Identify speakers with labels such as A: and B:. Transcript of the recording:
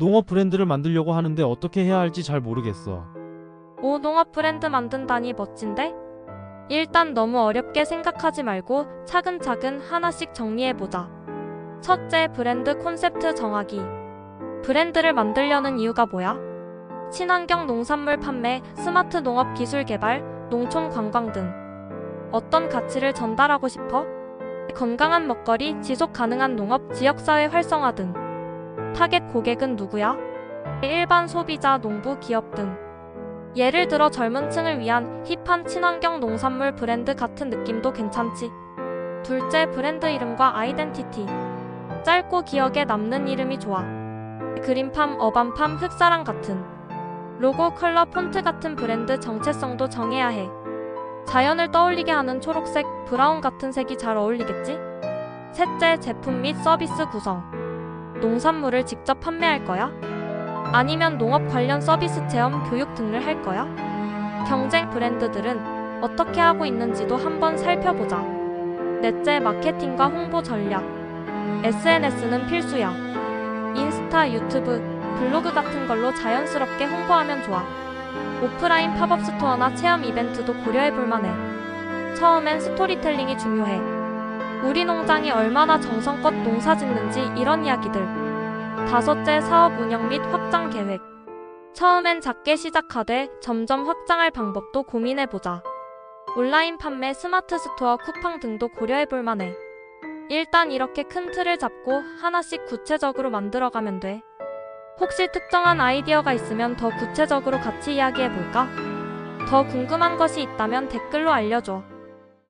A: 농업 브랜드를 만들려고 하는데 어떻게 해야 할지 잘 모르겠어.
B: 오 농업 브랜드 만든다니 멋진데? 일단 너무 어렵게 생각하지 말고 차근차근 하나씩 정리해보자. 첫째, 브랜드 콘셉트 정하기. 브랜드를 만들려는 이유가 뭐야? 친환경 농산물 판매, 스마트 농업 기술 개발, 농촌 관광 등. 어떤 가치를 전달하고 싶어? 건강한 먹거리, 지속 가능한 농업, 지역사회 활성화 등. 타겟 고객은 누구야? 일반 소비자, 농부, 기업 등. 예를 들어 젊은 층을 위한 힙한 친환경 농산물 브랜드 같은 느낌도 괜찮지. 둘째, 브랜드 이름과 아이덴티티. 짧고 기억에 남는 이름이 좋아. 그린팜, 어반팜, 흑사랑 같은. 로고, 컬러, 폰트 같은 브랜드 정체성도 정해야 해. 자연을 떠올리게 하는 초록색, 브라운 같은 색이 잘 어울리겠지? 셋째, 제품 및 서비스 구성. 농산물을 직접 판매할 거야? 아니면 농업 관련 서비스 체험, 교육 등을 할 거야? 경쟁 브랜드들은 어떻게 하고 있는지도 한번 살펴보자. 넷째, 마케팅과 홍보 전략. SNS는 필수야. 인스타, 유튜브, 블로그 같은 걸로 자연스럽게 홍보하면 좋아. 오프라인 팝업 스토어나 체험 이벤트도 고려해 볼 만해. 처음엔 스토리텔링이 중요해. 우리 농장이 얼마나 정성껏 농사 짓는지 이런 이야기들. 다섯째 사업 운영 및 확장 계획. 처음엔 작게 시작하되 점점 확장할 방법도 고민해보자. 온라인 판매, 스마트 스토어, 쿠팡 등도 고려해볼 만해. 일단 이렇게 큰 틀을 잡고 하나씩 구체적으로 만들어가면 돼. 혹시 특정한 아이디어가 있으면 더 구체적으로 같이 이야기해볼까? 더 궁금한 것이 있다면 댓글로 알려줘.